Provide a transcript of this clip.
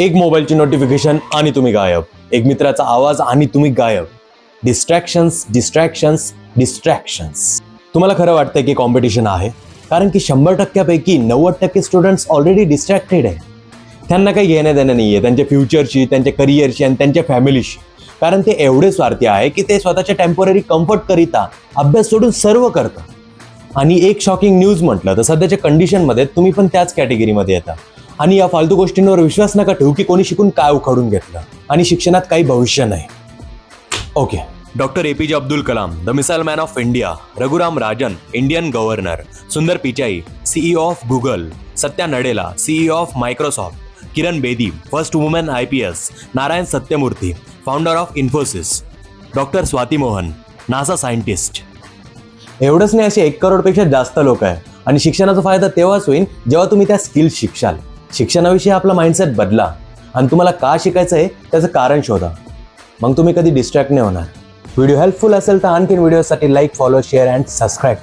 एक मोबाईलची नोटिफिकेशन आणि तुम्ही गायब. एक मित्राचा आवाज आणि तुम्ही गायब. डिस्ट्रॅक्शन्स डिस्ट्रॅक्शन्स डिस्ट्रॅक्शन्स तुम्हाला खरं वाटतंय की कॉम्पिटिशन आहे कारण की शंभर टक्क्यापैकी नव्वद टक्के स्टुडंट्स ऑलरेडी डिस्ट्रॅक्टेड आहे त्यांना काही घेणं देणं नाही आहे त्यांच्या फ्युचरशी त्यांच्या करिअरशी आणि त्यांच्या फॅमिलीशी कारण ते एवढे स्वार्थी आहे की ते स्वतःच्या टेम्पोररी कम्फर्ट करिता अभ्यास सोडून सर्व करतात. आणि एक शॉकिंग न्यूज म्हटलं तर सध्याच्या कंडिशनमध्ये तुम्ही पण त्याच कॅटेगरीमध्ये येता. आणि या फालतू गोष्टींवर विश्वास नका ठेवू की कोणी शिकून काय उखाडून घेतलं. आणि शिक्षणात काही भविष्य नाही. Okay. Doctor A P J Abdul Kalam the missile man of India Raghuram Rajan Indian governor Sundar Pichai CEO of Google Satya Nadella CEO of Microsoft Kiran Bedi first woman I P S Narayan Satyamurthy founder of Infosys doctor Swati Mohan NASA scientist. एवढंच नाही असे एक करोडपेक्षा जास्त लोक आहे आणि शिक्षणाचा फायदा तेव्हाच होईल जेव्हा तुम्ही त्या स्किल्स शिकशाल शिक्षणाविषयी आपला माइंडसेट बदला आणि तुम्हाला का शिकायचं आहे त्याचं कारण शोधा. मग तुम्ही कधी डिस्ट्रॅक्ट नाही होणार. व्हिडिओ हेल्पफुल असेल तर आणखीन व्हिडिओसाठी like follow share and subscribe